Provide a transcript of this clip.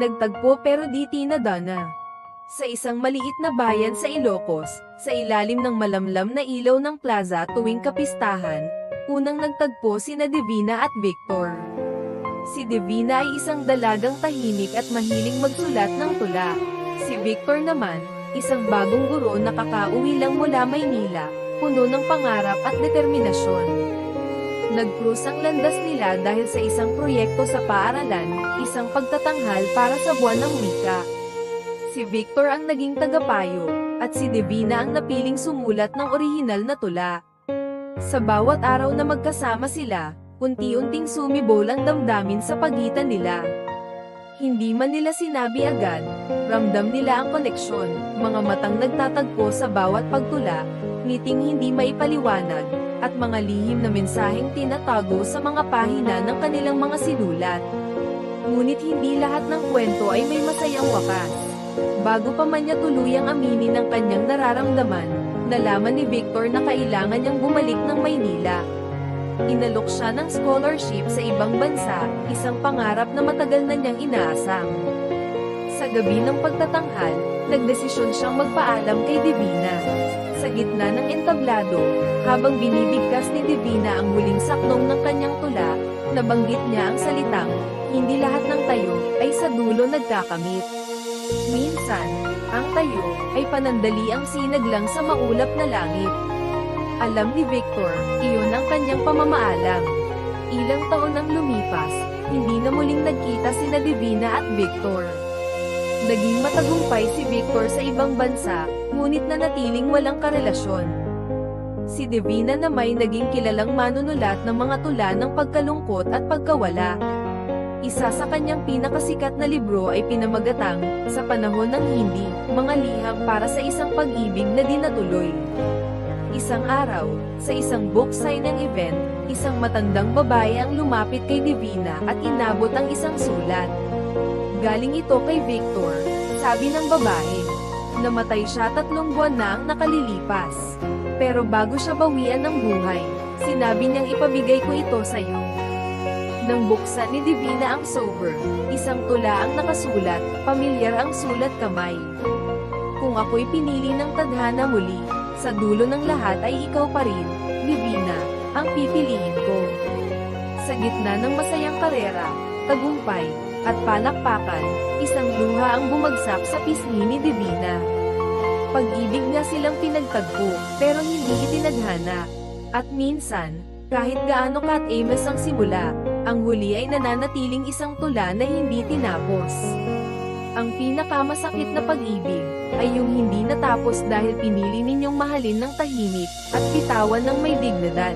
nagtagpo pero di tinadana. Sa isang maliit na bayan sa Ilocos, sa ilalim ng malamlam na ilaw ng plaza tuwing kapistahan, unang nagtagpo sina Divina at Victor. Si Divina ay isang dalagang tahimik at mahiling magsulat ng tula. Si Victor naman, isang bagong guro na kakauwi lang mula Maynila, puno ng pangarap at determinasyon. Nagkrus ang landas nila dahil sa isang proyekto sa paaralan, isang pagtatanghal para sa buwan ng wika. Si Victor ang naging tagapayo, at si Divina ang napiling sumulat ng orihinal na tula. Sa bawat araw na magkasama sila, unti-unting sumibol ang damdamin sa pagitan nila. Hindi man nila sinabi agad, ramdam nila ang koneksyon, mga matang nagtatagpo sa bawat pagtula, ngiting hindi maipaliwanag, at mga lihim na mensaheng tinatago sa mga pahina ng kanilang mga sinulat. Ngunit hindi lahat ng kwento ay may masayang wakas. Bago pa man niya tuluyang aminin ang kanyang nararamdaman, nalaman ni Victor na kailangan niyang bumalik ng Maynila. Inalok siya ng scholarship sa ibang bansa, isang pangarap na matagal na niyang inaasam. Sa gabi ng pagtatanghal, nagdesisyon siyang magpaalam kay Divina. Gitna ng entablado, habang binibigkas ni Divina ang huling saknong ng kanyang tula, nabanggit niya ang salitang, hindi lahat ng tayo ay sa dulo nagkakamit. Minsan, ang tayo ay panandali ang sinag lang sa maulap na langit. Alam ni Victor, iyon ang kanyang pamamaalam. Ilang taon ang lumipas, hindi na muling nagkita sina Divina at Victor. Naging matagumpay si Victor sa ibang bansa, ngunit nanatiling walang karelasyon. Si Divina na may naging kilalang manunulat ng mga tula ng pagkalungkot at pagkawala. Isa sa kanyang pinakasikat na libro ay pinamagatang, sa panahon ng hindi, mga liham para sa isang pag-ibig na dinatuloy. Isang araw, sa isang book signing event, isang matandang babae ang lumapit kay Divina at inabot ang isang sulat. Galing ito kay Victor, sabi ng babae. Namatay siya tatlong buwan na ang nakalilipas. Pero bago siya bawian ng buhay, sinabi niyang ipabigay ko ito sa iyo. Nang buksan ni Divina ang sober, isang tula ang nakasulat, pamilyar ang sulat kamay. Kung ako'y pinili ng tadhana muli, sa dulo ng lahat ay ikaw pa rin, Divina, ang pipiliin ko. Sa gitna ng masayang karera, tagumpay, at palakpakan, isang luha ang bumagsak sa pisngi ni Divina. Pag-ibig nga silang pinagtagpo, pero hindi itinadhana. At minsan, kahit gaano kat Amos ang simula, ang huli ay nananatiling isang tula na hindi tinapos. Ang pinakamasakit na pag-ibig, ay yung hindi natapos dahil pinili ninyong mahalin ng tahimik, at bitawan ng may dignidad.